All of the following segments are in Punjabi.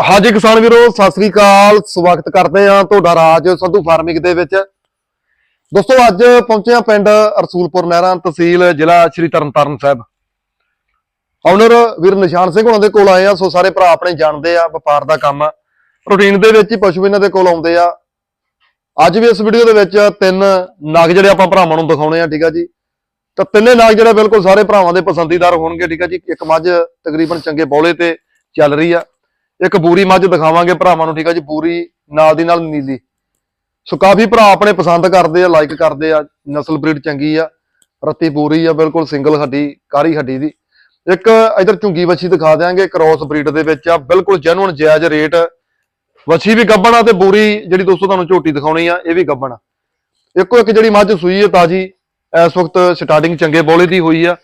ਹਾਜੀ ਕਿਸਾਨ ਵੀਰੋ, ਸਤਿ ਸ੍ਰੀ ਅਕਾਲ। ਸਵਾਗਤ ਕਰਦੇ ਹਾਂ ਤੁਹਾਡਾ ਰਾਜ ਸੰਧੂ ਫਾਰਮਿੰਗ ਦੇ ਵਿੱਚ। ਦੋਸਤੋ, ਅੱਜ ਪਹੁੰਚੇ ਹਾਂ ਪਿੰਡ ਰਸੂਲਪੁਰ ਨਹਿਰਾਂ ਤਹਿਸੀਲ ਜ਼ਿਲ੍ਹਾ ਸ਼੍ਰੀ ਤਰਨਤਾਰਨ ਸਾਹਿਬ। ਓਨਰ ਵੀਰ ਨਿਸ਼ਾਨ ਸਿੰਘ ਉਹਨਾਂ ਦੇ ਕੋਲ ਆਏ ਆ ਸੋ ਸਾਰੇ ਭਰਾ ਆਪਣੇ ਜਾਣਦੇ ਆ, ਵਪਾਰ ਦਾ ਕੰਮ ਆ। ਰੂਟੀਨ ਦੇ ਵਿੱਚ ਹੀ ਪਸ਼ੂ ਇਹਨਾਂ ਦੇ ਕੋਲ ਆਉਂਦੇ ਆ। ਅੱਜ ਵੀ ਇਸ ਵੀਡੀਓ ਦੇ ਵਿੱਚ ਤਿੰਨ ਨਗ ਜਿਹੜੇ ਆਪਾਂ ਭਰਾਵਾਂ ਨੂੰ ਦਿਖਾਉਣੇ ਆ, ਠੀਕ ਆ ਜੀ। ਤਾਂ ਤਿੰਨੇ ਨਗ ਜਿਹੜੇ ਬਿਲਕੁਲ ਸਾਰੇ ਭਰਾਵਾਂ ਦੇ ਪਸੰਦੀਦਾਰ ਹੋਣਗੇ, ਠੀਕ ਆ ਜੀ। ਇੱਕ ਮੱਝ ਤਕਰੀਬਨ ਚੰਗੇ ਬੌਲੇ ਤੇ ਚੱਲ ਰਹੀ ਆ। ਇੱਕ ਬੂਰੀ ਮੱਝ ਦਿਖਾਵਾਂਗੇ ਭਰਾਵਾਂ ਨੂੰ, ਠੀਕ ਆ ਜੀ? ਬੂਰੀ ਨਾਲ ਦੀ ਨਾਲ ਨੀਲੀ। ਸੋ ਕਾਫੀ ਭਰਾ ਆਪਣੇ ਪਸੰਦ ਕਰਦੇ ਆ ਲਾਈਕ ਕਰਦੇ ਆ, ਨਸਲ ਬਰੀਡ ਚੰਗੀ ਆ, ਰੱਤੀ ਪੂਰੀ ਆ, ਬਿਲਕੁਲ ਸਿੰਗਲ ਹੱਡੀ, ਕਾਰੀ ਹੱਡੀ ਦੀ। ਇੱਕ ਇਧਰ ਝੁੰਗੀ ਵੱਛੀ ਦਿਖਾ ਦਿਆਂਗੇ ਕ੍ਰੋਸ ਬਰੀਡ ਦੇ ਵਿੱਚ ਆ, ਬਿਲਕੁਲ ਜੈਨੂਨ ਜਾਇਜ਼ ਰੇਟ। ਵੱਛੀ ਵੀ ਗੱਬਣ ਆ ਤੇ ਬੂਰੀ ਜਿਹੜੀ ਦੋਸਤੋ ਤੁਹਾਨੂੰ ਝੋਟੀ ਦਿਖਾਉਣੀ ਆ, ਇਹ ਵੀ ਗੱਬਣ ਆ। ਇੱਕੋ ਇੱਕ ਜਿਹੜੀ ਮੱਝ ਸੂਈ ਹੈ ਤਾਜੀ, ਇਸ ਵਕਤ ਸਟਾਰਟਿੰਗ ਚੰਗੇ ਬੋਲੇ ਦੀ ਹੋਈ ਆ।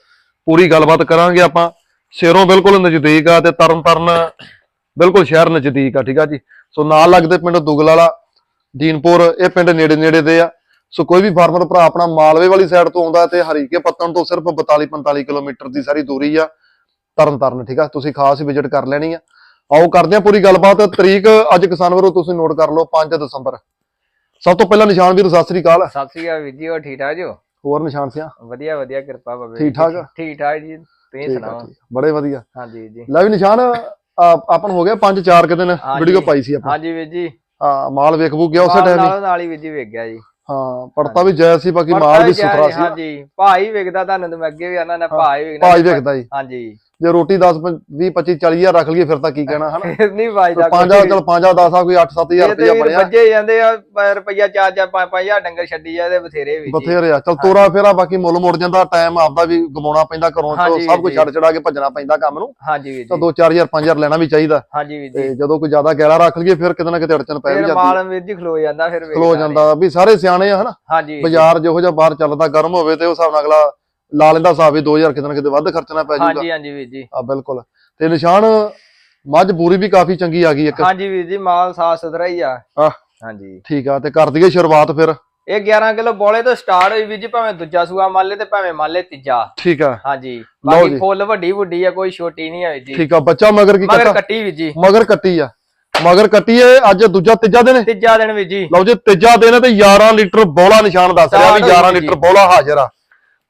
ਪੂਰੀ ਗੱਲਬਾਤ ਕਰਾਂਗੇ ਆਪਾਂ। ਸਿਰੋਂ ਬਿਲਕੁਲ ਨਜ਼ਦੀਕ ਆ ਤੇ ਤਰਨ ਤਰਨ ਬਿਲਕੁਲ ਸ਼ਹਿਰ ਨਜ਼ਦੀਕ ਆ ਠੀਕ ਆ ਜੀ। ਸੋ ਨਾਲ ਲੱਗਦੇ ਪਿੰਡ ਦੁਗਲ ਵਾਲਾ ਦੀਨਪੁਰ ਇਹ ਪਿੰਡ ਨੇੜੇ ਨੇੜੇ ਦੇ ਆ। ਸੋ ਕੋਈ ਵੀ ਫਾਰਮਰ ਭਰਾ ਆਪਣਾ ਮਾਲਵੇ ਵਾਲੀ ਸਾਈਡ ਤੋਂ ਆਉਂਦਾ ਤੇ ਹਰੀਕੇ ਪੱਤਣ ਤੋਂ ਸਿਰਫ 42 45 ਕਿਲੋਮੀਟਰ ਦੀ ਸਾਰੀ ਦੂਰੀ ਆ ਤਰਨ ਤਾਰਨ ਠੀਕ ਆ। ਤੁਸੀਂ ਖਾਸ ਵਿਜ਼ਿਟ ਕਰ ਲੈਣੀ ਆ। ਆਓ ਕਰਦੇ ਆ ਪੂਰੀ ਗੱਲਬਾਤ। ਤਰੀਕ ਅੱਜ ਕਿਸਾਨ ਵੀਰੋ ਤੁਸੀਂ ਨੋਟ ਕਰ ਲਓ 5 ਦਸੰਬਰ। ਸਭ ਤੋਂ ਪਹਿਲਾਂ ਨਿਸ਼ਾਨ ਵੀਰ ਸਤਿ ਸ੍ਰੀ ਅਕਾਲ। ਸਤਿ ਸ੍ਰੀ ਅਕਾਲ ਵੀਰ ਜੀ ਹੋਰ ਠੀਕ ਠਾਕ ਜੋ ਹੋਰ ਨਿਸ਼ਾਨ ਸਿਆ? ਵਧੀਆ ਵਧੀਆ ਕਿਰਪਾ ਬਾਬੇ ਠੀਕ। ਠਾਕ? ਠੀਕ ਠਾਕ ਜੀ ਤੁਸੀਂ ਸੁਣਾਓ। ਬੜੇ ਵਧੀਆ। ਹਾਂਜੀ ਜੀ। ਲੈ ਵੀ ਨਿਸ਼ਾਨ। ਆ- ਆਪਾਂ ਨੂੰ ਹੋ ਗਿਆ 5-4 ਕਿ ਦਿਨ। ਵੀਡੀਓ ਪਾਈ ਸੀ ਆਪਾਂ ਹਾਂਜੀ ਵੀਰ ਜੀ। ਹਾਂ ਮਾਲ ਵੇਖ ਬੂ ਗਿਆ ਉਸੇ ਟਾਈਮ ਨਾਲ ਨਾਲ ਹੀ ਵੀਰ ਜੀ ਵੇਖ ਗਿਆ ਜੀ। ਹਾਂ ਪੜਤਾ ਵੀ ਜਾਇਜ਼ ਸੀ ਬਾਕੀ ਮਾਲ ਵੀ ਸੁਥਰਾ ਸੀ ਹਾਂਜੀ। ਭਾਈ ਵੇਖਦਾ ਤੁਹਾਨੂੰ ਤੇ ਮੈਂ ਅੱਗੇ ਵੀ ਆਨਾ ਨਾ ਭਾਈ ਵੇਖਦਾ ਭਾਈ ਵੇਖਦਾ ਜੀ। ਹਾਂਜੀ। ਜੇ ਰੋਟੀ 10 20 25 40 ਹਜ਼ਾਰ ਰੱਖ ਲਈਏ ਫਿਰ ਤਾਂ ਕੀ ਕਹਿਣਾ ਹਨਾ? ਨਹੀਂ ਵਾਜਦਾ ਪੰਜਾ ਚਲ ਪੰਜਾ 10 ਆ ਕੋਈ 8 7000 ਇਹ ਰੁਪਇਆ ਤੇ ਬਣਿਆ। ਬੱਜੇ ਜਾਂਦੇ ਆ ਚਾਰ ਚਾਰ ਪੰਜ ਪੰਜ ਹਜ਼ਾਰ ਡੰਗਰ ਛੱਡੀ ਜਾਂਦੇ ਬਥੇਰੇ ਵੀ ਬਥੇਰੇ ਆ। ਚਲ ਤੋਰਾ ਫੇਰਾ ਬਾਕੀ ਮੁੱਲ ਮੁੜ ਜਾਂਦਾ ਟਾਈਮ ਆਪਦਾ ਵੀ ਗਮਾਉਣਾ ਪੈਂਦਾ ਘਰੋਂ ਚੋਂ ਸਭ ਕੁਝ। ਛੱਡ ਛੜਾ ਕੇ ਭੱਜਣਾ ਪੈਂਦਾ ਕੰਮ ਨੂੰ। ਹਾਂਜੀ ਵੀਰ ਤਾਂ ਜੀ। 2 4000 5000 ਲੈਣਾ ਵੀ ਚਾਹੀਦਾ। ਹਾਂਜੀ ਵੀਰ ਤੇ ਜਦੋਂ ਕੋਈ ਜ਼ਿਆਦਾ ਗੈਲਾ ਰੱਖ ਲਈਏ ਫਿਰ ਕਿਤੇ ਨਾ ਕਿਤੇ ਅੜਚਨ ਪੈ ਵੀ ਫਿਰ ਜਾਂਦੀ। ਮਾਲ ਵੀਰ ਜੀ ਖਲੋ ਜਾਂਦਾ ਫਿਰ ਖਲੋ ਜਾਂਦਾ। ਵੀ ਸਾਰੇ ਸਿਆਣੇ ਆ ਹਨਾ? ਹਾਂਜੀ। ਬਾਜ਼ਾਰ ਜਿਹੋ ਜਿਹਾ ਬਾਹਰ ਚੱਲਦਾ ਗਰਮ ਹੋਵੇ ਤੇ ਉਸ ਹਿਸਾਬ ਨਾਲ ਅਗਲਾ ਲਾ ਲੈਂਦਾ ਹਿਸਾਬ ਵੀ 2000 ਕਿਤੇ ਨਾ ਕਿਤੇ ਵੱਧ ਖਰਚਣਾ ਪੈ ਜਾਊਗਾ। ਹਾਂਜੀ ਹਾਂਜੀ ਵੀਰ ਜੀ। ਆ ਬਿਲਕੁਲ। ਤੇ ਨਿਸ਼ਾਨ ਮੱਝ ਬੂਰੀ ਵੀ ਕਾਫੀ ਚੰਗੀ ਆ ਗਈ ਇੱਕ। ਹਾਂਜੀ ਵੀਰ ਜੀ ਮਾਲ ਸਾਫ਼ ਸੁਥਰਾ ਹੀ ਆ। ਹਾਂਜੀ। ਠੀਕ ਆ ਤੇ ਕਰ ਦਈਏ ਸ਼ੁਰੂਆਤ ਫਿਰ। ਇਹ 11 ਕਿਲੋ ਬੋਲੇ ਤੋਂ ਸਟਾਰਟ ਹੋਈ ਵੀਰ ਜੀ ਭਾਵੇਂ ਦੂਜਾ ਸੂਆ ਮੰਨ ਲੇ ਤੇ ਭਾਵੇਂ ਮੰਨ ਲੇ ਤੀਜਾ। ਠੀਕ ਆ। ਹਾਂਜੀ। ਬਾਕੀ। ਫੁੱਲ ਵੱਡੀ ਵੱਡੀ ਆ ਕੋਈ ਛੋਟੀ ਨਹੀਂ ਹੈ ਜੀ। ਠੀਕ ਆ ਬੱਚਾ ਮਗਰ ਕੀ ਮਗਰ ਕੱਟਾ ਵੀਰ ਜੀ। ਮਗਰ ਕੱਟੀ ਆ। ਮਗਰ ਕੱਟੀ ਏ ਅੱਜ ਦੂਜਾ ਤੀਜਾ ਦਿਨ? ਤੀਜਾ ਦਿਨ ਵੀਰ ਜੀ। ਲਓ ਜੀ ਤੀਜਾ ਦਿਨ ਤੇ 11 ਲੀਟਰ ਬੋਲਾ ਨਿਸ਼ਾਨ ਦੱਸ ਰਿਹਾ ਵੀ ਚਾਰ 11 ਜੀ। ਲੀਟਰ ਬੋਲਾ ਹਾਜ਼ਰ ਆ।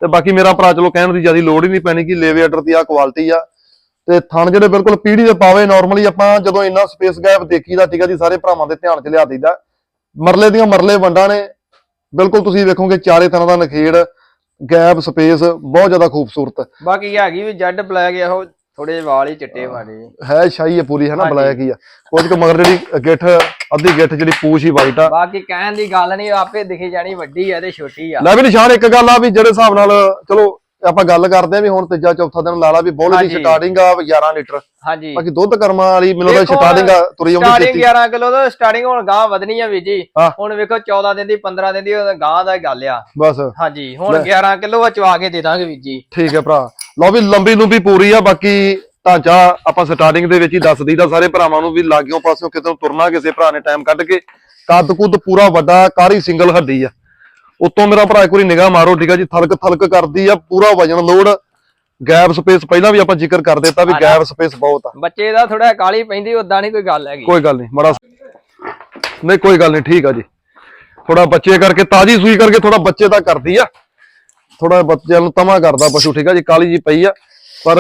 ਤੇ ਬਾਕੀ ਮੇਰਾ ਭਰਾ ਚਲੋ ਕਹਿਣ ਦੀ ਜ਼ਿਆਦਾ ਲੋੜ ਹੀ ਨਹੀਂ ਪੈਣੀ ਕਿ ਲੇਵੇ ਆਰਡਰ ਦੀ ਆ ਕੁਆਲਿਟੀ ਆ। ਤੇ ਥਣ ਜਿਹੜੇ ਬਿਲਕੁਲ ਪੀੜੀ ਦੇ ਪਾਵੇ ਨਾਰਮਲੀ ਆਪਾਂ ਜਦੋਂ ਇੰਨਾ ਸਪੇਸ ਗੈਪ ਦੇਖੀਦਾ ਠੀਕ ਆ ਜੀ ਸਾਰੇ ਭਰਾਵਾਂ ਦੇ ਧਿਆਨ ਚ ਲਿਆ ਦਈਦਾ। ਮਰਲੇ ਦੀਆਂ ਮਰਲੇ ਵੰਡਾਂ ਨੇ ਬਿਲਕੁਲ ਤੁਸੀਂ ਵੇਖੋਗੇ ਚਾਰੇ ਥਣਾਂ ਦਾ ਨਖੇੜ ਗੈਪ ਸਪੇਸ ਬਹੁਤ ਜ਼ਿਆਦਾ ਖੂਬਸੂਰਤ। ਬਾਕੀ ਹੈਗੀ ਵੀ ਜੈਡ ਬਲੈਕ ਇਹੋ ਥੋੜੇ ਵਾਲ ਹੀ ਚਿੱਟੇ ਮਾਰੇ ਹੈ ਸ਼ਾਹੀ ਹੈ ਪੂਰੀ ਹੈ ਨਾ। ਬਲੈਕ ਹੀ ਆ। ਕੁਝ ਕੁ ਮਗਰ ਜਿਹੜੀ ਗਿੱਠ ਅੱਧੀ ਗਿੱਠ ਜਿਹੜੀ ਪੂਛ ਹੀ ਵਾਈਟ ਆ। ਬਾਕੀ ਕਹਿਣ ਦੀ ਗੱਲ ਨਹੀਂ ਆਪੇ ਦਿਖੀ ਜਾਣੀ ਵੱਡੀ ਆ ਤੇ ਛੋਟੀ ਆ। ਲੈ ਵੀ ਨਿਸ਼ਾਨ ਇੱਕ ਗੱਲ ਆ ਵੀ ਜਿਹੜੇ ਹਿਸਾਬ ਨਾਲ ਚਲੋ ਆਪਾਂ ਗੱਲ ਕਰਦੇ ਆ ਵੀ ਹੁਣ ਤੀਜਾ ਚੌਥਾ ਦਿਨ ਲਾ ਲਾ ਵੀ ਬੋਲ ਦੀ। ਸਟਾਰਟਿੰਗ ਆ 11 ਲੀਟਰ। ਹਾਂਜੀ। ਬਾਕੀ ਦੁੱਧ ਕਰਮਾਂ ਵਾਲੀ ਮੈਨੂੰ ਤਾਂ ਸਟਾਰਟਿੰਗ ਆ ਤੁਰੀ ਆਉਂਦੀ ਸਟਾਰਟਿੰਗ ਛੇਤੀ। 11 ਕਿਲੋ ਤੋਂ ਸਟਾਰਟਿੰਗ ਹੁਣ ਗਾਂ ਵਧਣੀ ਆ ਵੀਰ ਜੀ। ਹੁਣ ਵੇਖੋ 14 ਦਿਨ ਦੀ 15 ਦਿਨ ਦੀ ਗਾਂ ਦਾ ਗੱਲ ਆ। ਬਸ। ਹਾਂਜੀ ਹੁਣ 11 ਕਿਲੋ ਆ ਚਵਾ ਕੇ ਦੇ ਦਾਂਗੇ ਵੀਰ ਜੀ। ਠੀਕ ਹੈ ਭਰਾ। ਲਓ ਵੀ ਲੰਬੀ ਲੰਬੀ ਪੂਰੀ ਆ ਬਾਕੀ ਢਾਂਚਾ ਆਪਾਂ ਸਟਾਰਟਿੰਗ ਦੇ ਵਿੱਚ ਹੀ ਦੱਸ ਦਈਦਾ ਸਾਰੇ ਭਰਾਵਾਂ ਨੂੰ ਵੀ ਲਾਗਿਓਂ ਪਾਸਿਓਂ ਕਿਤੇ ਤੁਰਨਾ ਕਿਸੇ ਭਰਾ ਨੇ ਟਾਈਮ ਕੱਢ ਕੇ ਕੱਦ ਕੁੱਦ ਪੂਰਾ ਵੱਡਾ ਕਾਰੀ ਸਿੰਗਲ ਹੱਡੀ ਆ। ਉਤੋਂ ਮੇਰਾ ਭਰਾ ਇੱਕ ਵਾਰੀ ਨਿਗਾਹ ਮਾਰੋ ਠੀਕ ਆ ਜੀ ਥਲਕ ਥਲਕ ਕਰਦੀ ਆ ਪੂਰਾ ਵਜਨ ਲੋਡ। ਗੈਪ ਸਪੇਸ ਪਹਿਲਾਂ ਵੀ ਆਪਾਂ ਜ਼ਿਕਰ ਕਰ ਦਿੱਤਾ ਵੀ ਗੈਪ ਸਪੇਸ ਬਹੁਤ ਆ। ਬੱਚੇ ਦਾ ਥੋੜਾ ਕਾਲੀ ਪੈਂਦੀ ਉਦਾਂ ਨਹੀਂ ਕੋਈ ਗੱਲ ਹੈਗੀ। ਕੋਈ ਗੱਲ ਨਹੀਂ ਮੜਾ ਨਹੀਂ ਕੋਈ ਗੱਲ ਨਹੀਂ ਠੀਕ ਆ ਜੀ। ਥੋੜਾ ਬੱਚੇ ਕਰਕੇ ਤਾਜੀ ਸੂਈ ਕਰਕੇ ਥੋੜਾ ਬੱਚੇ ਦਾ ਕਰਦੀ ਆ। ਥੋੜਾ ਬੱਚਿਆਂ ਨੂੰ ਤਮਾ ਕਰਦਾ ਪਸ਼ੂ ਠੀਕ ਆ ਜੀ ਕਾਲੀ ਜੀ ਪਈ ਆ। ਪਰ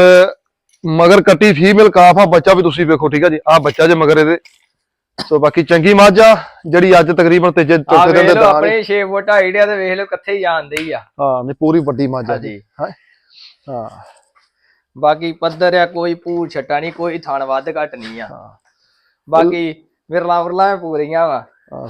ਮਗਰ ਕੱਟੀ ਫੀਮੇਲ ਕਾਫ ਆ ਬੱਚਾ ਵੀ ਤੁਸੀਂ ਵੇਖੋ ਠੀਕ ਆ ਜੀ। ਆ ਬੱਚਾ ਜੇ ਮਗਰ ਇਹਦੇ। ਸੋ ਬਾਕੀ ਚੰਗੀ ਮੱਝ ਆ ਜਿਹੜੀ ਅੱਜ ਤਕਰੀਬਨ ਤੀਜੇ ਚੌਥੇ ਦਿਨ ਦੇ ਦਾਣ ਆਪਣੇ 6 ਫੁੱਟ ਹਾਈਟ ਆ ਤੇ ਵੇਖ ਲਓ ਕਿੱਥੇ ਜਾਂਦੇ ਹੀ ਆ। ਹਾਂ ਨਹੀਂ ਪੂਰੀ ਵੱਡੀ ਮੱਝ ਆ ਜੀ। ਹਾਂ। ਬਾਕੀ ਪੱਧਰ ਆ ਕੋਈ ਪੂਰ ਛੱਟਾ ਨਹੀਂ ਕੋਈ ਥਣ ਵੱਧ ਘਟ ਨਹੀਂ ਆ। ਬਾਕੀ ਵਿਰਲਾ ਵਿਰਲਾ ਪੂਰੀਆਂ ਵਾ।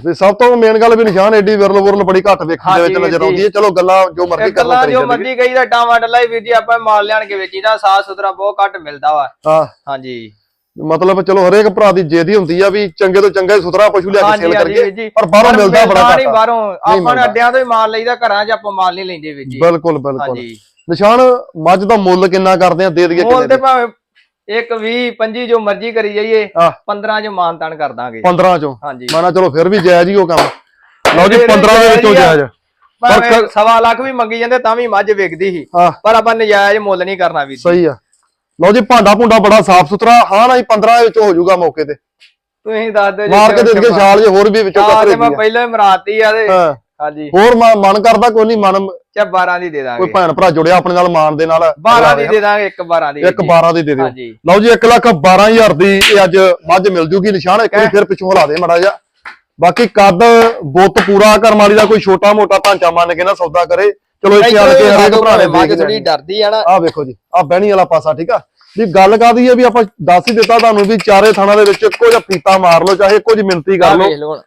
ਤੇ ਸਭ ਤੋਂ ਮੇਨ ਗੱਲ ਵੀ ਨਿਸ਼ਾਨ ਐਡੀ ਵਿਰਲ ਵਿਰਲ ਬੜੀ ਘੱਟ ਵੇਖਣ ਦੇ ਵਿੱਚ ਨਜ਼ਰ। ਆਉਂਦੀ ਹੈ। ਚਲੋ ਗੱਲਾਂ ਜੋ ਮਰਜ਼ੀ ਕਰ ਲਓ ਜੋ ਮਰਜ਼ੀ ਕਹੀ ਦਾ ਟਾਵਾ ਡੱਲਾ ਹੀ ਵੀਰ ਜੀ ਆਪਾਂ ਮਾਲ ਲਿਆਣ ਕੇ ਵੇਚੀਦਾ ਸਾਫ਼ ਸੁਥਰਾ ਬਹੁਤ ਘੱਟ ਮਿਲਦਾ ਵਾ। ਹਾਂ। ਹਾਂਜੀ। ਮਤਲਬ ਚਲੋ ਹਰੇਕ ਭਰਾ ਦੀ ਜੇਦੀ ਹੁੰਦੀ ਆ ਵੀ ਚੰਗੇ ਤੋਂ ਚੰਗਾ ਸੁਥਰਾ ਪਸ਼ੂ ਲਿਆ ਕੇ ਸੇਲ ਕਰੀਏ ਪਰ ਬਾਹਰੋਂ ਮਿਲਦਾ ਬੜਾ ਘੱਟ। ਨਹੀਂ। ਬਾਹਰੋਂ। ਆਪਾਂ ਅੱਡਿਆਂ ਤੋਂ ਹੀ ਮਾਲ ਲਈਦਾ ਘਰਾਂ 'ਚ ਆਪਾਂ ਮਾਲ ਨਹੀਂ ਲੈਂਦੇ ਵੀਰ ਜੀ। ਬਿਲਕੁਲ ਬਿਲਕੁਲ। ਹਾਂਜੀ। ਨਿਸ਼ਾਨ ਮੱਝ ਦਾ ਮੁੱਲ ਕਿੰਨਾ ਕਰਦੇ ਆ? ਦੇ ਦਈਏ ਮੋਲ ਕਿੰਨੇ ਤੇ ਦੇ? ਭਾਵੇਂ ਇੱਕ 20 25 ਜੋ ਮਰਜ਼ੀ ਕਰੀ ਜਾਈਏ ਆਹ। 15 ਚ ਮਾਨ ਤਾਨ ਕਰ ਦਾਂਗੇ। 15 ਚੋਂ? ਹਾਂਜੀ। ਮਾਨਾ ਚਲੋ ਫਿਰ ਵੀ ਜਾਇਜ਼ ਹੀ ਉਹ ਕੰਮ। ਲਓ ਜੀ ਫਿਰ ਵੀ 15 ਦੇ ਵਿੱਚੋਂ ਜਾਇਜ਼ ਪਰ- ਸਵਾ ਲੱਖ ਵੀ ਮੰਗੀ ਜਾਂਦੇ ਤਾਂ ਵੀ ਮੱਝ ਵਿਕਦੀ ਸੀ। ਪਰ ਆਪਾਂ ਨਜਾਇਜ਼ ਮੁੱਲ ਨਹੀਂ ਕਰਨਾ ਜੀ। ਸਹੀ ਆ। ਲਓ ਜੀ ਭਾਂਡਾ ਭੁੰਡਾ ਬੜਾ ਸਾਫ਼ ਸੁਥਰਾ। ਹਾਂ ਨਾ ਹੀ 15 ਵਿੱਚ ਹੋ ਜਾਊਗਾ ਮੌਕੇ ਤੇ। ਤੁਸੀਂ ਦੱਸ ਦਿਓ ਜੀ ਮਾਰ ਕੇ ਦੇ ਦਈਏ ਛਾਲ ਜੇ ਹੋਰ ਵੀ ਵਿੱਚੋਂ ਆ ਕੱਪੜੇ ਤੇ ਮੈਂ ਪਹਿਲਾਂ ਹੀ ਮਰਾਤੀ ਆ ਤੇ ਹਾਂ। ਹਾਂਜੀ। ਹੋਰ ਮ- ਮਨ ਕਰਦਾ ਕੋਈ ਨਹੀਂ ਮਨ ਚਾ 12 ਦੀ ਦੇ ਕੋਈ ਦਾਂਗੇ ਭੈਣ ਭਰਾ ਜੁੜਿਆ ਆਪਣੇ ਨਾਲ ਮਾਨ ਦੇ ਨਾਲ। 12 ਦੀ ਦੇ ਦਾਂਗੇ ਇੱਕ 12 ਦੀ। ਇੱਕ 12 ਦੀ ਦੇ ਦਿਓ। ਹਾਂਜੀ। ਲਓ ਜੀ 1 ਲੱਖ 12000 ਦੀ ਇਹ ਅੱਜ ਮੱਝ ਮਿਲ ਜੂਗੀ ਨਿਸ਼ਾਨ। ਇੱਕ ਵਾਰੀ ਫਿਰ ਪਿੱਛੋਂ ਹਿਲਾ ਦੇ ਮੜਾ ਜਾ ਬਾਕੀ ਕੱਦ ਬੁੱਤ ਪੂਰਾ ਕਰਮ ਵਾਲੀ ਦਾ ਕੋਈ ਛੋਟਾ ਮੋਟਾ ਢਾਂਚਾ ਮੰਨ ਕੇ ਨਾ ਸੌਦਾ ਕਰੇ। ਚਲੋ ਇੱਥੇ ਆ ਕੇ ਹਰੇਕ ਭਰਾ ਨੇ ਮੱਝ ਦੇਖ ਥੋੜੀ ਡਰਦੀ ਆ ਨਾ। ਆ ਵੇਖੋ ਜੀ ਆ ਬਹਿਣੀ ਵਾਲਾ ਪਾਸਾ ਠੀਕ ਆ? ਵੀ ਗੱਲ ਕਾਦੀ ਹੈ ਵੀ ਆਪਾਂ ਦੱਸ ਹੀ ਦਿੱਤਾ ਤੁਹਾਨੂੰ ਵੀ ਚਾਰੇ ਥਾਣਾ ਦੇ ਵਿੱਚ ਇੱਕੋ ਜਿਹਾ ਫੀਤਾ ਮਾਰ ਲਓ ਚਾਹੇ ਕੁਝ ਮਿੰਤੀ ਕਰ ਲਓ। ਵੇਖ ਲਓ ਹੁਣ।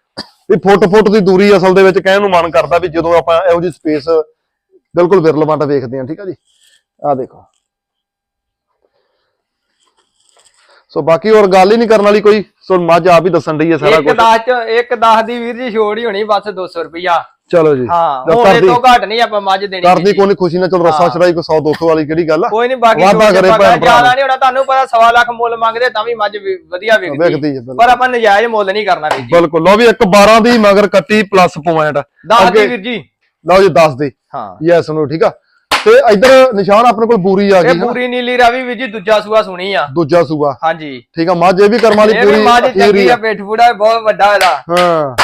ਵੀ ਫੁੱਟ ਫੁੱਟ ਦੀ ਦੂਰੀ ਅਸਲ ਦੇ ਵਿੱਚ ਕਹਿਣ ਨੂੰ ਮਨ ਕਰਦਾ ਵੀ ਜਦੋਂ ਆਪਾਂ ਇਹੋ ਜਿਹੀ ਸਪੇਸ ਬਿਲਕੁਲ ਵਿਰਲਵੰਟ ਵੇਖਦੇ ਹਾਂ ਠੀਕ ਆ ਜੀ? ਆ ਦੇਖੋ। ਸੋ ਬਾਕੀ ਹੋਰ ਗੱਲ ਹੀ ਨਹੀਂ ਕਰਨ ਵਾਲੀ ਕੋਈ ਸੋ ਮੱਝ ਆਪ ਹੀ ਦੱਸਣ ਡਈ ਹੈ ਸਾਰਾ ਇੱਕ ਕੁਝ 10 ਚ ਇੱਕ 10 ਦੀ ਵੀਰ ਜੀ ਛੋੜ ਹੀ ਹੋਣੀ ਬਸ 200 ਰੁਪਿਆ ਚਲੋ ਜੀ। ਹਾਂ ਉਹਨੇ ਤੋਂ ਘੱਟ ਨਹੀਂ ਆਪਾਂ ਮੱਝ ਦੇਣੀ ਕਰਦੀ। ਕੋਈ ਨਹੀਂ ਖੁਸ਼ੀ ਨਾਲ। ਚਲ ਰਸਾ। ਚੜਾਈ ਕੋਈ 100 200 ਵਾਲੀ ਕਿਹੜੀ ਗੱਲ ਆ? ਕੋਈ ਨਹੀਂ ਬਾਕੀ ਜ਼ਿਆਦਾ ਨਹੀਂ ਹੋਣਾ ਤੁਹਾਨੂੰ ਪਤਾ ਸਵਾ ਲੱਖ ਮੁੱਲ ਮੰਗਦੇ ਤਾਂ ਵੀ ਮੱਝ ਵੀ ਵਧੀਆ ਵਿਕਦੀ। ਪਰ ਆਪਾਂ ਨਜਾਇਜ਼ ਮੁੱਲ ਨਹੀਂ ਕਰਨਾ ਵੀਰ ਜੀ। ਬਿਲਕੁਲ। ਲਓ ਵੀ ਇੱਕ 12 ਦੀ ਮਗਰ ਕੱਟੀ ਪਲੱਸ ਪੁਆਇੰਟ 10 ਦੀ ਵੀਰ ਜੀ। ਲਓ ਜੀ 10 ਦੀ। ਹਾਂ। ਯੈਸ ਨੂੰ ਠੀਕ ਆ। ਤੇ ਇਧਰ ਨਿਸ਼ਾਨ ਆਪਣੇ ਕੋਲ ਬੂਰੀ ਆ ਇਹ ਗਈ ਹਨਾ ਪੂਰੀ ਨੀਲੀ ਰਾਵੀ ਵੀਰ ਜੀ ਦੂਜਾ ਸੂਆ ਸੁਣੀ ਆ। ਦੂਜਾ ਸੂਬਾ ਹਾਂਜੀ। ਠੀਕ ਆ ਮੱਝ ਇਹ ਵੀ ਕਰਮਾਂ ਵਾਲੀ ਇਹ ਵੀ ਪੂਰੀ ਮੱਝ ਅਖੀਰ ਹੀ ਚੰਗੀ ਆ। ਪੇਟ ਫੂੜਾ ਬਹੁਤ ਵੱਡਾ ਇਹਦਾ। ਹਾਂ।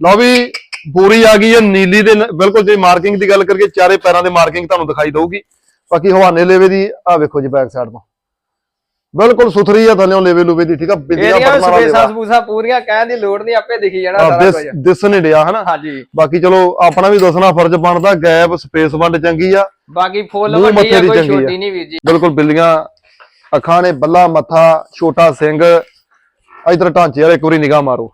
ਲਓ ਵੀ ਪੂਰੀ ਆ ਗਈ ਹੈ ਨੀਲੀ ਦੇ ਨ- ਬਿਲਕੁਲ ਜੇ ਮਾਰਕਿੰਗ ਦੀ ਗੱਲ ਕਰੀਏ ਚਾਰੇ ਪੈਰਾਂ ਦੇ ਮਾਰਕਿੰਗ ਤੁਹਾਨੂੰ ਦਿਖਾਈ ਦਊਗੀ। ਬਾਕੀ ਹਵਾਨੇ ਲੇਵੇ ਦੀ ਆ ਵੇਖੋ ਜੀ ਬੈਕ ਸਾਈਡ ਤੋਂ। ਬਿਲਕੁਲ ਸੁਥਰੀ ਆ ਥੱਲੇੋਂ ਲੇਵੇ ਲੂਵੇ ਦੀ ਠੀਕ ਆ? ਬਿੰਦੀਆਂ ਇਹਦੀਆਂ ਵਾਲਾ ਸਪੇਸਾਂ ਲੇਵਾ। ਸਪੂਸਾਂ ਪੂਰੀਆਂ ਕਹਿਣ ਦੀ ਲੋੜ ਨਹੀਂ ਆਪੇ ਦਿਖੀ ਜਾਣਾ ਆ, ਸਾਰਾ ਦਿਸ ਕੁਝ। ਦਿਸ ਨਹੀਂ ਡਿਆ ਹਨਾ? ਹਾਂਜੀ। ਬਾਕੀ ਚਲੋ ਆਪਣਾ ਵੀ ਦੱਸਣਾ ਫਰਜ਼ ਬਣਦਾ ਗੈਪ ਸਪੇਸ ਵੰਡ ਚੰਗੀ ਆ। ਬਾਕੀ ਫੁੱਲ ਮੂੰਹ ਵੱਡੀ ਮੱਥੇ ਆ ਦੀ ਕੋਈ ਚੰਗੀ ਆ। ਛੋਟੀ ਨਹੀਂ ਵੀਰ ਜੀ। ਬਿਲਕੁਲ ਬਿੱਲੀਆਂ ਅੱਖਾਂ ਨੇ ਬੱਲਾ ਮੱਥਾ ਛੋਟਾ ਸਿੰਘ। ਇਧਰ ਢਾਂਚੇ ਵਾਲੇ ਇੱਕ ਵਾਰੀ ਨਿਗਾਹ ਮਾਰੋ।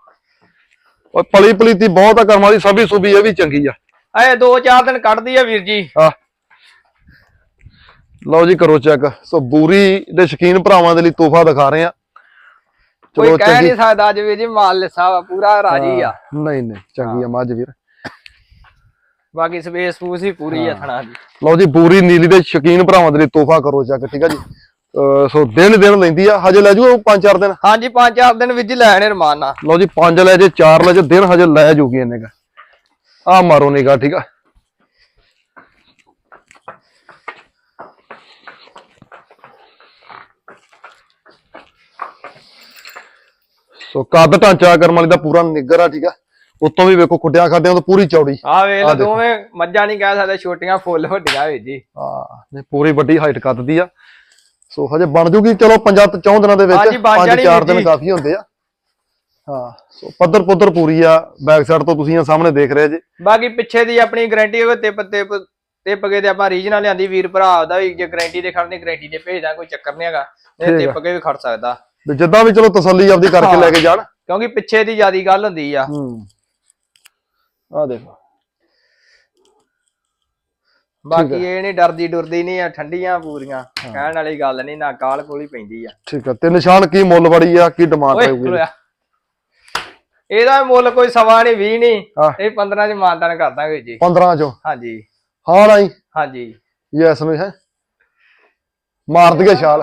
ਉਹ ਪਲੀ ਪਲੀਤੀ ਬਹੁਤ ਆ ਕਰਮਾਂ ਦੀ ਸਭੀ ਸੁਭੀ ਇਹ ਵੀ ਚੰਗੀ ਆ। ਐ ਦੋ ਚਾਰ ਦਿਨ ਕੱਢਦੀ ਆ ਵੀਰ ਜੀ। ਆ ਲਓ ਜੀ ਕਰੋ ਚੈੱਕ। ਸੋ ਬੂਰੀ ਦੇ ਸ਼ਕੀਨ ਭਰਾਵਾਂ ਦੇ ਲਈ ਤੋਹਫਾ ਦਿਖਾ ਰਹੇ ਆ ਕੋਈ ਕਹਿ ਨਹੀਂ ਸਕਦਾ ਅੱਜ ਵੀਰ ਜੀ ਮਾਲ ਲਿਸਾ ਵਾ ਪੂਰਾ ਰਾਜੀ ਆ। ਨਹੀਂ ਨਹੀਂ ਚੰਗੀ ਆ ਮੱਝ ਵੀਰ। ਬਾਕੀ ਸਪੇਸ ਹੀ ਪੂਰੀ ਆ ਥਣਾ ਦੀ। ਲਓ ਜੀ ਬੂਰੀ ਨੀਲੀ ਦੇ ਸ਼ਕੀਨ ਭਰਾਵਾਂ ਦੇ ਲਈ ਤੋਹਫਾ ਕਰੋ ਚੈੱਕ ਠੀਕ ਆ ਜੀ। ਸੋ ਦਿਨ ਦਿਨ ਲੈਂਦੀ ਆ ਹਜੇ ਲੈ ਜੂ ਪੰਜ ਚਾਰ ਦਿਨ? ਹਾਂਜੀ ਪੰਜ ਚਾਰ ਦਿਨ ਵੀਰ ਜੀ ਲੈਣੇ ਰਮਾਨ। ਲਓ ਜੀ ਪੰਜ ਲੈ ਜੇ ਚਾਰ ਲੈ ਜੇ ਦਿਨ ਹਜੇ ਲੈ ਜੂਗੀ ਇਹਨੇ ਕਾ। ਆ ਮਾਰੋ ਨਿਗਾ ਠੀਕ ਆ? ਸੋ ਕੱਦ ਢਾਂਚਾ ਕਰਮ ਵਾਲੀ ਦਾ ਪੂਰਾ ਨਿੱਗਰ ਆ ਠੀਕ ਆ? ਉਤੋਂ ਵੀ ਵੇਖੋ ਖੁੱਡਿਆਂ ਖਾਡਿਆਂ ਤੋਂ ਪੂਰੀ ਚੌੜੀ। ਆ ਵੇਖ। ਦੋਵੇਂ ਮੱਝਾਂ ਨਹੀਂ ਕਹਿ ਸਕਦੇ ਛੋਟੀਆਂ ਫੁੱਲ ਵੱਡੀਆਂ ਵੀਰ ਜੀ। ਆ ਨੇ ਪੂਰੀ ਵੱਡੀ ਹਾਈਟ ਕੱਦ ਦੀ ਆ। ਸੋ ਹਜੇ ਬਣ ਜੂਗੀ ਚਲੋ ਪੰਜਾਂ ਤੋਂ ਚੌਂ ਦਿਨਾਂ ਦੇ ਵਿੱਚ ਪੰਜ ਚਾਰ ਦਿਨ। ਕਾਫੀ ਹੁੰਦੇ ਆ। ਹਾਂ ਸੋ ਪੱਧਰ ਪੁੱਧਰ ਪੂਰੀ ਆ ਬੈਕ ਸਾਈਡ ਤੋਂ ਤੁਸੀਂ ਆ ਸਾਹਮਣੇ ਦੇਖ ਰਹੇ ਜੇ। ਬਾਕੀ ਪਿੱਛੇ ਦੀ ਆਪਣੀ ਗਾਰੰਟੀ ਹੋਵੇ ਟਿਪ ਟਿਪ ਟਿਪ ਕੇ ਤੇ ਆਪਾਂ ਰੀਜਨਲ ਲਿਆਂਦੀ ਵੀਰ ਭਰਾ ਉਹਦਾ ਵੀ ਜੇ ਗਾਰੰਟੀ ਦੇ ਖੜਨੀ ਗਾਰੰਟੀ ਦੇ ਭੇਜਦਾ ਕੋਈ ਚੱਕਰ ਨਹੀਂ ਹੈਗਾ। ਇਹ ਟਿਪ ਕੇ ਵੀ ਖੜ ਸਕਦਾ। ਵੀ ਜਿੱਦਾਂ ਵੀ ਚਲੋ ਤਸੱਲੀ ਆਪਦੀ ਕਰਕੇ। ਲੈ ਕੇ ਜਾਣ। ਕਿਉਂਕਿ ਪਿੱਛੇ ਦੀ ਜਿਆਦੀ ਗੱਲ ਹੁੰਦੀ ਆ। ਹੂੰ। ਆ ਦੇਖੋ। ਬਾਕੀ ਇਹ ਨਹੀਂ ਡਰਦੀ ਡੁਰਦੀ ਨਹੀਂ ਆ ਠੰਡੀਆਂ ਪੂਰੀਆਂ। ਕਹਿਣ ਵਾਲੀ ਗੱਲ ਨਹੀਂ ਨਾ ਕਾਲ ਕੋਲੀ ਪੈਂਦੀ ਆ। ਠੀਕ ਆ ਤੇ ਨਿਸ਼ਾਨ ਕੀ ਮੁੱਲ ਬੜੀ ਆ ਕੀ ਡਿਮਾਂਡ ਖਲੋਇਆ। ਇਹਦਾ ਮੁੱਲ ਕੋਈ ਸਵਾ ਨਹੀਂ 20 ਨਹੀਂ। ਇਹ 15 ਚ ਮਾਨਦਾਨ ਕਰ ਦਾਂਗੇ ਜੀ। 15 ਚੋਂ? ਹਾਂਜੀ। ਹਾਂ ਨਹੀਂ ਹਾਂਜੀ। ਯੈਸ ਨੂੰ ਹੈ। ਮਾਰ ਦਈਏ ਛਾਲ।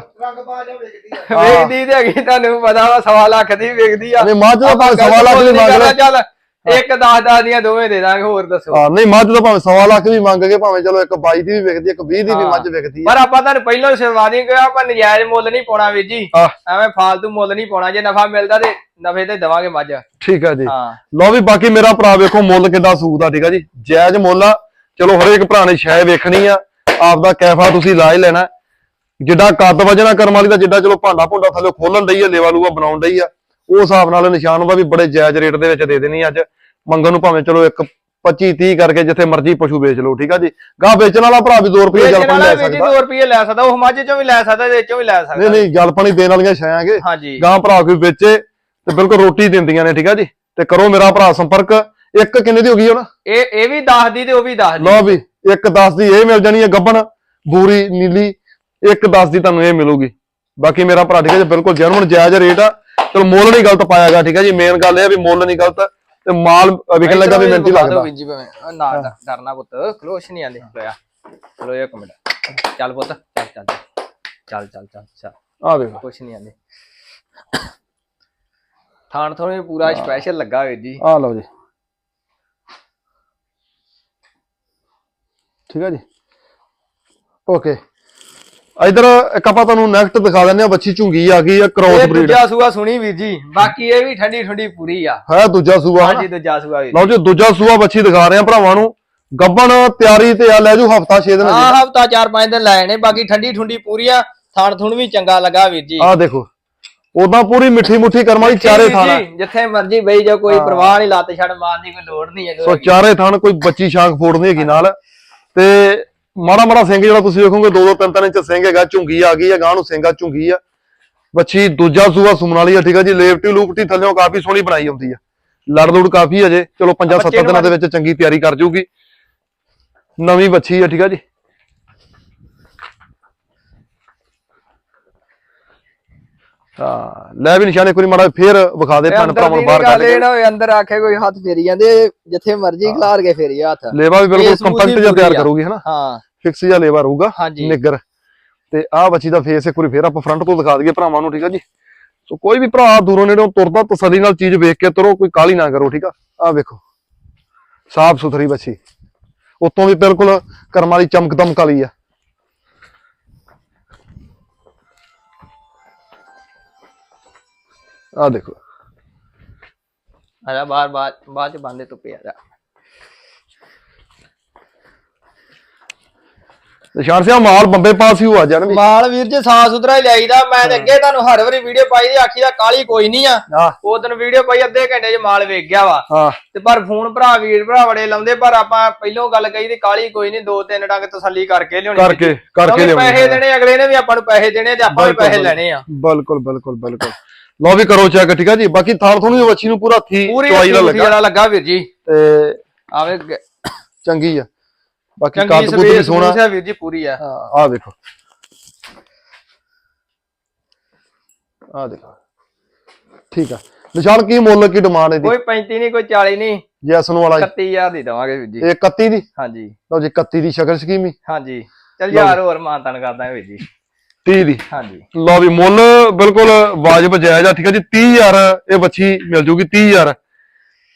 ਵੇਖਦੀ ਤੇ ਹੈਗੀ ਤੁਹਾਨੂੰ ਪਤਾ ਵਾ ਸਵਾ ਲੱਖ ਦੀ ਵਿਕਦੀ ਆ। ਨਹੀਂ ਮੱਝ ਦਾ ਸਵਾ ਲੱਖ ਨੀ ਮੰਗ ਲੈ ਚੱਲ ਇੱਕ 10 10 ਦੀਆਂ ਦੋਵੇਂ ਦੇ ਦਾਂਗੇ ਹੋਰ ਦੱਸੋ। ਹਾਂ ਨਹੀਂ ਮੱਝ ਦਾ ਭਾਵੇਂ ਸਵਾ ਲੱਖ ਵੀ ਮੰਗ ਕੇ ਭਾਵੇਂ ਚਲੋ ਇੱਕ 22 ਦੀ ਵੀ ਵਿਕਦੀ ਇੱਕ 20 ਦੀ ਵੀ ਹਾਂ। ਮੱਝ ਵਿਕਦੀ ਪਰ ਆਪਾਂ ਤੁਹਾਨੂੰ ਪਹਿਲਾਂ ਸ਼ੁਰੂਆਤ ਹੀ ਕਿਹਾ ਆਪਾਂ ਨਜਾਇਜ਼ ਮੁੱਲ ਨਹੀਂ ਪਾਉਣਾ ਵੀਰ ਜੀ। ਐਵੇਂ ਫਾਲਤੂ ਮੁੱਲ ਨਹੀਂ ਪਾਉਣਾ ਜੇ ਨਫਾ ਮਿਲਦਾ ਤੇ ਨਫੇ ਤੇ ਦਵਾਂਗੇ ਮੱਝ। ਠੀਕ ਆ ਜੀ। ਹਾਂ। ਲਓ ਵੀ ਬਾਕੀ ਮੇਰਾ ਭਰਾ ਵੇਖੋ ਮੁੱਲ ਕਿੱਡਾ ਸੂਦ ਠੀਕ ਆ ਜੀ। ਜਾਇਜ਼ ਮੁੱਲ ਆ। ਚਲੋ ਹਰੇਕ ਭਰਾ ਨੇ ਸ਼ੈ ਵੇਖਣੀ ਆ। ਆਪਦਾ ਕੈਫਾ ਤੁਸੀਂ ਲਾ ਹੀ ਲੈਣਾ। ਜਿੱਡਾ ਕੱਦ ਵਜਣਾ ਕਰਮ ਵਾਲੀ ਦਾ ਜਿੱਡਾ ਚਲੋ ਭਾਂਡਾ ਭੁੰਡਾ ਥੱਲੇ ਖੋਲਣ ਡਈ ਆ ਲੇਵਾ ਲੂਆ ਬਣਾਉਣ ਡਈ ਆ। ਉਹ ਹਿਸਾਬ ਨਾਲ ਨਿਸ਼ਾਨ ਉਹਦਾ ਵੀ ਬੜੇ ਜਾਇਜ਼ ਰੇਟ ਦੇ ਵਿੱਚ ਦੇ ਦੇਣੀ ਅੱਜ। ਮੰਗਣ ਨੂੰ ਭਾਵੇਂ ਚਲੋ ਇੱਕ 25 30 ਕਰਕੇ ਜਿੱਥੇ ਮਰਜ਼ੀ ਪਸ਼ੂ ਵੇਚ ਲਓ ਠੀਕ ਆ ਜੀ? ਗਾਹ ਵੇਚਣ ਵਾਲਾ ਭਰਾ ਵੀ 2 ਰੁਪਏ ਜਲਪਣ ਲੈ ਸਕਦਾ। 2 ਰੁਪਏ ਲੈ ਸਕਦਾ ਉਹ ਮੱਝ ਚੋਂ ਵੀ ਲੈ ਸਕਦਾ ਇਹਦੇ ਚੋਂ ਵੀ ਲੈ ਨਹੀਂ ਸਕਦਾ ਨਹੀਂ ਜਲਪਣੀ ਦੇਣ ਵਾਲੀਆਂ ਛਾਂਗੇ ਗਾਂ ਭਰਾ ਕੋਈ ਵੇਚੇ ਤੇ ਬਿਲਕੁਲ ਰੋਟੀ ਦਿੰਦੀਆਂ ਨੇ ਠੀਕ ਆ ਜੀ? ਤੇ ਕਰੋ ਮੇਰਾ ਭਰਾ ਸੰਪਰਕ। ਇੱਕ ਕਿੰਨੇ ਦੀ ਹੋ ਗਈ ਹੁਣ? ਇਹ ਇਹ ਵੀ 10 ਦੀ ਤੇ ਉਹ ਵੀ 10 ਦੀ। ਲਓ ਵੀ ਇੱਕ 10 ਦੀ ਇਹ ਮਿਲ ਜਾਣੀ ਹੈ ਗੱਬਣ ਬੂਰੀ ਨੀਲੀ। ਇੱਕ 10 ਦੀ ਤੁਹਾਨੂੰ ਇਹ ਮਿਲੂਗੀ। ਬਾਕੀ ਮੇਰਾ ਭਰਾ ਠੀਕ ਹੈ ਜੀ ਬਿਲਕੁਲ ਜੈਨੂਨ ਜਾਇਜ਼ ਰੇਟ ਆ। ਚਲੋ ਮੁੱਲ ਨਹੀਂ ਗਲਤ ਪਾਇਆਗਾ ਠੀਕ ਹੈ ਜੀ ਮੇਨ ਗੱਲ ਇਹ ਆ ਵੀ ਮੁੱਲ ਨਹੀਂ ਗਲਤ ਤੇ ਮਾਲ ਵਿਕਣ ਲੱਗਾ ਵੀ ਮਿੰਟ ਹੀ ਲੱਗਦਾ। ਵੀਰ ਜੀ ਭਾਵੇਂ। ਉਹ ਨਾ ਡਰਨਾ ਪੁੱਤ ਖਲੋਸ਼ ਨਹੀਂ ਆਂਦੇ ਖਲੋਇਆ ਖਲੋ ਇੱਕ ਮਿੰਟ। ਚੱਲ ਪੁੱਤ ਚੱਲ ਚੱਲ ਚੱਲ। ਚੱਲ ਚੱਲ ਚੱਲ ਆ ਦੇਖੋ। ਕੁਛ ਨਹੀਂ ਆਂਦੇ ਥਾਣ ਥੋੜੇ ਪੂਰਾ ਸਪੈਸ਼ਲ ਲੱਗਾ ਵੀਰ ਜੀ। ਆ ਲਓ ਜੀ। ਠੀਕ ਹੈ ਜੀ। ਓਕੇ। ਇਧਰ ਇੱਕ ਆਪਾਂ ਤੁਹਾਨੂੰ ਨੈਕਸਟ ਦਿਖਾ ਦਿੰਦੇ ਆ ਬੱਚੀ ਝੁੰਗੀ ਆ ਗਈ ਆ ਕ੍ਰੋਸ ਇਹ ਬਰੀਡ ਦੂਜਾ ਸੂਆ ਸੁਣੀ ਵੀਰ ਜੀ ਬਾਕੀ ਇਹ ਵੀ ਠੰਡੀ ਠੰਡੀ ਪੂਰੀ ਆ। ਹੈ ਦੂਜਾ ਸੂਆ ਹਨਾ? ਹਾਂਜੀ ਦੂਜਾ ਸੂਆ ਵੀਰ। ਲਓ ਜੀ ਦੂਜਾ ਸੂਆ ਬੱਚੀ ਦਿਖਾ ਰਹੇ ਆ ਭਰਾਵਾਂ ਨੂੰ। ਗੱਬਣ ਤਿਆਰੀ ਤੇ ਆ ਲੈ ਜੂ ਹਫਤਾ 6 ਦਿਨ ਹਾਂ ਹਫਤਾ 4-5 ਦਿਨ ਲਾਏ ਨੇ ਬਾਕੀ ਠੰਡੀ ਠੰਡੀ ਪੂਰੀ ਆ ਥਾਣ ਥੁਣ ਵੀ ਚੰਗਾ ਲੱਗਾ ਵੀਰ ਜੀ। ਆ ਦੇਖੋ ਉਦਾਂ ਪੂਰੀ ਮਿੱਠੀ ਮੁੱਠੀ ਕਰਮ ਵਾਲੀ ਚਾਰੇ ਵੀਰ ਜੀ, ਜਿੱਥੇ ਮਰਜ਼ੀ ਬਈ ਜੋ ਕੋਈ ਪਰਵਾਹ ਨਹੀਂ ਲੱਤ ਛੜ ਮਾਰਨ ਦੀ ਕੋਈ ਲੋੜ ਨਹੀਂ ਸੋ ਹੈ ਚਾਰੇ ਥਾਣ ਕੋਈ ਬੱਚੀ ਸ਼ਾਂਖ ਫੋੜਨੀ ਹੈਗੀ ਨਾਲ। ਤੇ ਮਾੜਾ ਮਾੜਾ ਸਿੰਘ ਜਿਹੜਾ ਤੁਸੀਂ ਵੇਖੋਗੇ ਦੋ ਦੋ ਤਿੰਨ ਤਿੰਨ ਇੰਚ ਸਿੰਘ ਹੈਗਾ ਝੁੰਗੀ ਆ ਗਈ ਆ ਗਾਂ ਨੂੰ ਸਿੰਘਾ ਝੁੰਗੀ ਆ। ਬੱਚੀ ਦੂਜਾ ਸੂਆ ਸੁਮਨ ਵਾਲੀ ਆ ਠੀਕ ਆ ਜੀ ਲੇਵਟੀ ਲੂਪਟੀ ਥੱਲੇੋਂ ਕਾਫੀ ਸੋਹਣੀ ਬਣਾਈ ਹੁੰਦੀ ਆ। ਲੜ ਲੁੜ ਕਾਫੀ ਅਜੇ ਚਲੋ 5 ਬੱਚੇ 7 ਨੂੰ ਦਿਨਾਂ ਦੇ ਵਿੱਚ ਚੰਗੀ ਤਿਆਰੀ ਕਰ ਜੂਗੀ। ਨਵੀਂ ਬੱਚੀ ਆ ਠੀਕ ਆ ਜੀ। ਹਾਂ ਲੈ ਵੀ ਨਿਸ਼ਾਨੇ ਕੋਈ ਮਾੜਾ ਫੇਰ ਵਿਖਾ ਦੇ ਅੰਦਰ ਭਰਾਵਾਂ ਬਾਹਰ ਕੱਢ ਕੇ। ਨਾ ਹੋਏ ਅੰਦਰ ਆਖੇ ਕੋਈ ਹੱਥ ਫੇਰੀ ਜਾਂਦੇ ਜਿੱਥੇ ਮਰਜ਼ੀ ਖਿਲਾਰ ਕੇ ਫੇਰੀ ਹੱਥ। ਲੇਵਾ ਵੀ ਬਿਲਕੁਲ ਕੰਪੈਕਟ ਹੀ ਜਿਹਾ ਤਿਆਰ। ਕਰੂਗੀ ਹਨਾ ਹਾਂ। ਫਿਕਸ ਜਿਹਾ ਲੇਵਾ ਰਹੂਗਾ ਨਿੱਗਰ ਤੇ ਆਹ ਬੱਚੀ ਦਾ ਫੇਸ ਇੱਕ ਵਾਰੀ ਫੇਰ ਆਪਾਂ ਫਰੰਟ ਤੋਂ ਦਿਖਾ ਦਈਏ ਭਰਾਵਾਂ ਨੂੰ ਠੀਕ ਆ ਜੀ? ਸੋ ਕੋਈ ਵੀ ਭਰਾ ਦੂਰੋਂ ਨੇੜੋਂ ਤੁਰਦਾ ਤਸੱਲੀ ਨਾਲ ਚੀਜ਼ ਵੇਖ ਕੇ ਤੁਰੋ ਕੋਈ ਕਾਲੀ ਨਾ ਕਰੋ ਠੀਕ ਆ? ਆਹ ਵੇਖੋ। ਸਾਫ਼ ਸੁਥਰੀ ਬੱਚੀ। ਉਤੋਂ ਵੀ ਬਿਲਕੁਲ ਕਰਮ ਵਾਲੀ ਚਮਕ ਦਮਕ ਵਾਲੀ ਆ। ਆਹ ਦੇਖੋ। ਆਜਾ ਬਾਹਰ ਬਾਅਦ ਬਾਅਦ ਚ ਬੰਦੇ ਧੁੱਪੇ ਆ ਜਾ। ਨਿਸ਼ਾਨ ਸਿਆ ਮਾਲ ਬੰਬੇ ਪਾਸ ਹੀ ਹੋ ਆ ਜਾਣ ਵੀ? ਮਾਲ ਵੀਰ ਜੀ ਸਾਫ਼ ਸੁਥਰਾ ਹੀ ਲਿਆਈਦਾ। ਮੈਂ ਤੇ ਅੱਗੇ ਤੁਹਾਨੂੰ ਹਰ ਵਾਰੀ ਵੀਡੀਓ ਪਾਈ ਦੀ ਆਖੀ ਦਾ ਕਾਲੀ ਕੋਈ ਨਹੀਂ ਆ। ਉਹ ਦਿਨ ਵੀਡੀਓ ਪਾਈ ਅੱਧੇ ਘੰਟੇ 'ਚ ਮਾਲ ਵੇਖ ਗਿਆ ਵਾ। ਤੇ ਪਰ ਫੋਨ ਭਰਾ ਵੀਰ ਭਰਾ ਬੜੇ ਲਾਉਂਦੇ ਪਰ ਆਪਾਂ ਪਹਿਲੋਂ ਗੱਲ ਕਹੀ ਦੀ ਕਾਲੀ ਕੋਈ ਨਹੀਂ ਦੋ ਤਿੰਨ ਡੰਗ ਤਸੱਲੀ ਕਰਕੇ ਲਿਆਉਣੀ ਕਰਕੇ ਕਰਕੇ ਲਿਆਉਣੀ ਪੈਸੇ ਦੇਣੇ ਅਗਲੇ ਨੇ ਵੀ ਆਪਾਂ ਨੂੰ ਪੈਸੇ ਦੇਣੇ ਤੇ ਆਪਾਂ ਵੀ ਪੈਸੇ ਲੈਣੇ ਆ। ਬਿਲਕੁਲ ਬਿਲਕੁਲ ਬਿਲਕੁਲ। ਲਓ ਵੀ ਕਰੋ ਚੈੱਕ ਠੀਕ ਆ ਜੀ? ਬਾਕੀ ਥਾਲ ਥੋਣੀ ਬੱਚੀ ਨੂੰ ਪੂਰਾ ਥੀ ਚਵਾਈ ਦਾ ਲੱਗਾ। ਵੀਰ ਜੀ। ਤੇ ਆਵੇ ਚੰਗੀ ਆ। ਬਾਕੀ ਕੱਦ ਕੁੱਦ ਵੀ ਸੋਹਣਾ। ਸੋਹਣਾ ਵੀਰ ਜੀ ਪੂਰੀ ਆ। ਆ ਦੇਖੋ ਆ ਦੇਖੋ। ਠੀਕ ਆ। ਨਿਸ਼ਾਨ ਕੀ ਮੁੱਲ ਕੀ ਡਿਮਾਂਡ ਇਹਦੀ? ਕੋਈ 35 ਨਹੀਂ ਕੋਈ 40 ਨਹੀਂ। ਜੈਸ ਨੂੰ ਵਾਲਾ 31000 ਦੀ ਦਵਾਂਗੇ ਵੀਰ ਜੀ। ਇਹ 31 ਦੀ? ਹਾਂਜੀ। ਲਓ ਜੀ 31 ਦੀ ਸ਼ਕਲ ਸਕੀਮੀ ਹਾਂਜੀ। ਚੱਲ ਯਾਰ ਹੋਰ ਮਾਨਤਨ ਕਰਦਾ ਵੀਰ ਜੀ। 30 ਦੀ। ਹਾਂਜੀ। ਲਓ ਵੀ ਮੁੱਲ ਬਿਲਕੁਲ ਵਾਜਬ ਜਾਇਜ਼ ਆ ਠੀਕ ਆ ਜੀ। 30000 ਇਹ ਬੱਚੀ ਮਿਲ ਜੂਗੀ 30000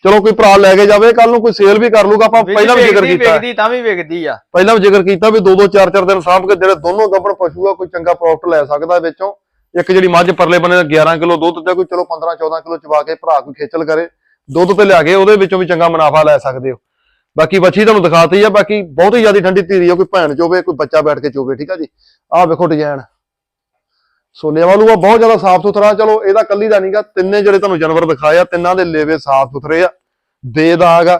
ਚਲੋ ਕੋਈ ਭਰਾ ਲੈ ਕੇ ਜਾਵੇ ਕੱਲ ਨੂੰ ਕੋਈ ਸੇਲ ਵੀ ਕਰ ਲੂਗਾ ਆਪਾਂ ਪਹਿਲਾਂ ਵੀ ਜ਼ਿਕਰ ਕੀਤਾ। ਵੇਖਦੀ ਤਾਂ ਵੀ ਵੇਖਦੀ ਆ। ਪਹਿਲਾਂ ਵੀ ਜ਼ਿਕਰ ਕੀਤਾ ਵੀ ਦੋ ਦੋ ਚਾਰ ਚਾਰ ਦਿਨ ਸਾਂਭ ਕੇ ਜਿਹੜੇ ਦੋਨੋਂ ਗੱਭਣ ਪਸ਼ੂ ਆ ਕੋਈ ਚੰਗਾ ਪ੍ਰੋਫਿਟ ਲੈ ਸਕਦਾ ਵਿੱਚੋਂ। ਇੱਕ ਜਿਹੜੀ ਮੱਝ ਪਰਲੇ ਬੰਨੇ ਦਾ 11 ਕਿਲੋ ਦੁੱਧ ਤੇ ਕੋਈ ਚਲੋ 15 14 ਕਿਲੋ ਚਵਾ ਕੇ ਭਰਾ ਕੋਈ ਖੇਚਲ ਕਰੇ ਦੁੱਧ ਤੇ ਲਿਆ ਕੇ ਉਹਦੇ ਵਿੱਚੋਂ ਵੀ ਚੰਗਾ ਮੁਨਾਫਾ ਲੈ ਸਕਦੇ ਹੋ। ਬਾਕੀ ਬੱਚੀ ਤੁਹਾਨੂੰ ਦਿਖਾਤੀ ਆ ਬਾਕੀ ਬਹੁਤ ਹੀ ਜ਼ਿਆਦਾ ਠੰਡੀ ਧੀਰੀ ਆ ਕੋਈ ਭੈਣ ਚੋਵੇ ਕੋਈ ਬੱਚਾ ਬੈਠ ਕੇ ਚੋਵੇ ਠੀਕ ਆ ਜੀ? ਆਹ ਵੇਖੋ ਡਿਜ਼ਾਈਨ ਸੋ ਲੇਵਾ ਲੂਆ ਬਹੁਤ ਜ਼ਿਆਦਾ ਸਾਫ਼ ਸੁਥਰਾ ਚਲੋ ਇਹਦਾ ਕੱਲੀ ਦਾ ਨਹੀਂਗਾ ਤਿੰਨੇ ਜਿਹੜੇ ਤੁਹਾਨੂੰ ਜਾਨਵਰ ਦਿਖਾਏ ਆ ਤਿੰਨਾਂ ਦੇ ਲੇਵੇ ਸਾਫ਼ ਸੁਥਰੇ ਆ ਬੇਦਾਗ ਆ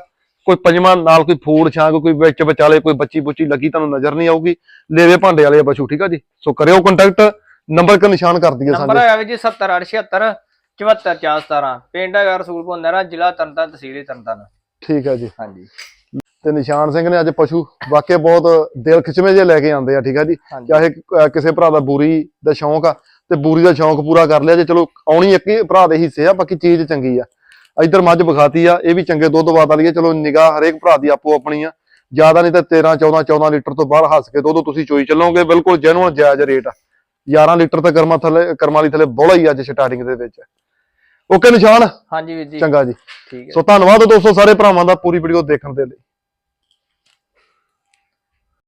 ਕੋਈ ਪੰਜਵਾਂ ਨਾਲ ਕੋਈ ਫੂੜ ਛਾਂਗ ਕੋਈ ਵਿੱਚ ਵਿਚਾਲੇ ਕੋਈ ਬੱਚੀ ਬੁੱਚੀ ਲੱਗੀ ਤੁਹਾਨੂੰ ਨਜ਼ਰ ਨਹੀਂ ਆਊਗੀ ਲੇਵੇ ਭਾਂਡੇ ਵਾਲੇ ਆ ਪਸ਼ੂ ਠੀਕ ਆ ਜੀ? ਸੋ ਕਰਿਓ ਕੰਟੈਕਟ ਨੰਬਰ ਕ ਨਿਸ਼ਾਨ ਕਰ ਦਈਏ ਨੰਬਰ ਸਾਡੇ ਹੈਗਾ ਵੀਰ ਜੀ 70876 74417 ਪਿੰਡ ਹੈਗਾ ਰਸੂਲਪੁਰ ਨਹਿਰਾ ਜ਼ਿਲ੍ਹਾ ਤਰਨਤਾਰਨ ਤਹਿਸੀਲ ਤਰਨਤਾਰਨ। ਠੀਕ ਆ ਜੀ। ਹਾਂਜੀ। ਤੇ ਨਿਸ਼ਾਨ ਸਿੰਘ ਨੇ ਅੱਜ ਪਸ਼ੂ ਵਾਕਿਆ ਬਹੁਤ ਦਿਲ ਖਿਚਵੇਂ ਜੇ ਲੈ ਕੇ ਆਂਦੇ ਆ ਠੀਕ ਆ ਜੀ? ਚਾਹੇ ਕਿਸੇ ਭਰਾ ਦਾ ਬੂਰੀ ਦਾ ਸ਼ੌਂਕ ਆ ਤੇ ਬੂਰੀ ਦਾ ਸ਼ੌਂਕ ਪੂਰਾ ਕਰ ਲਿਆ ਜੇ ਚਲੋ ਆਉਣੀ ਇੱਕ ਹੀ ਭਰਾ ਦੇ ਹਿੱਸੇ ਆ ਬਾਕੀ ਚੀਜ਼ ਚੰਗੀ ਆ। ਇੱਧਰ ਮੱਝ ਵਿਖਾਤੀ ਆ ਇਹ ਵੀ ਚੰਗੇ ਦੁੱਧ ਵਾਦ ਵਾਲੀ ਆ ਚਲੋ ਨਿਗਾਹ ਹਰੇਕ ਭਰਾ ਦੀ ਆਪੋ ਆਪਣੀ ਆ। ਜ਼ਿਆਦਾ ਨਹੀਂ ਤਾਂ 13 14 14 ਲੀਟਰ ਤੋਂ ਬਾਹਰ ਹੱਸ ਕੇ ਦੁੱਧ ਤੁਸੀਂ ਚੋਈ ਚੱਲੋਗੇ ਬਿਲਕੁਲ ਜੈਨੂਅਲ ਜਾਇਜ਼ ਰੇਟ ਆ। 11 ਲੀਟਰ ਤਾਂ ਕਰਮਾ ਥੱਲੇ ਕਰਮਾਂ ਵਾਲੀ ਥੱਲੇ ਬੋਲਾ ਹੀ ਅੱਜ ਸਟਾਰਟਿੰਗ ਦੇ ਵਿੱਚ। ਓਕੇ ਨਿਸ਼ਾਨ? ਹਾਂਜੀ ਵੀਰ ਜੀ। ਚੰਗਾ ਜੀ। ਠੀਕ ਹੈ। ਸੋ ਧੰਨਵਾਦ ਦੋਸਤੋ ਸਾਰੇ ਭਰਾਵਾਂ ਦਾ ਪੂਰੀ ਵੀਡੀਓ ਦੇਖਣ ਦੇ ਲਈ।